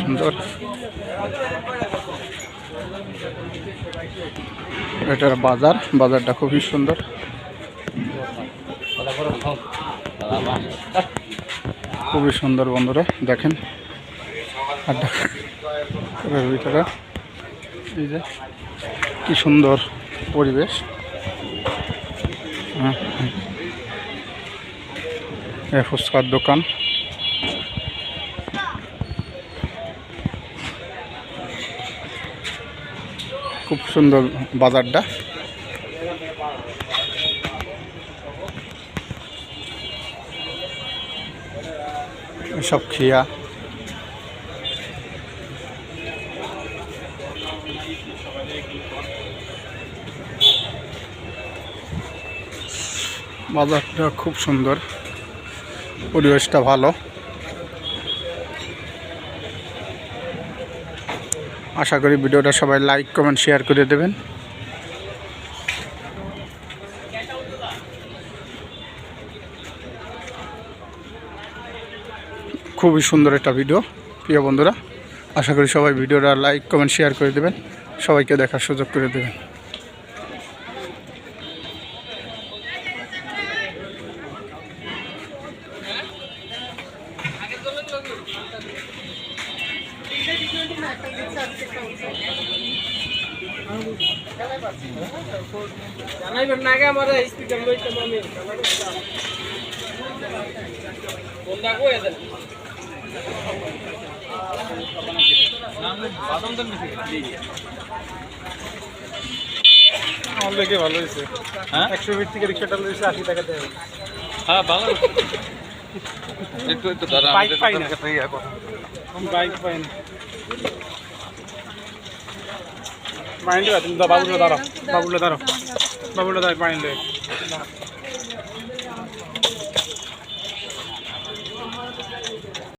সুন্দর। এটার বাজার বাজারটা খুবই সুন্দর। খুবই সুন্দর বন্ধুরা দেখেন। ভিতরে। এই যে কি সুন্দর পরিবেশ। হ্যাঁ, ফুচকার দোকান। খুব সুন্দর বাজারটা। সব খিয়া। বাজারটা খুব সুন্দর। পরিবেশটা ভালো। আশা করি ভিডিওটা সবাই লাইক কমেন্ট শেয়ার করে দেবেন। খুবই সুন্দর একটা ভিডিও প্রিয় বন্ধুরা। আশা করি সবাই ভিডিওটা লাইক কমেন্ট শেয়ার করে দেবেন। সবাইকে দেখার সুযোগ করে দেবেন। জানাইবেন না আগে আমার স্পিকার লইতে আমি ফোন দা কই দেন বাদাম দেন বেশি আমার লেগে ভালো হয়েছে হ্যাঁ একশো ফিট থেকে রিক্সাটা লইছে আশি টাকা দেবে হ্যাঁ ভালো একটু একটু দাঁড়া বাইক পাই না। বাইক পাই না। দেবে তুমি বাবুলে দাঁড়াও বাবুলে দাঁড়াও বাবুলে দাঁড়াও পানি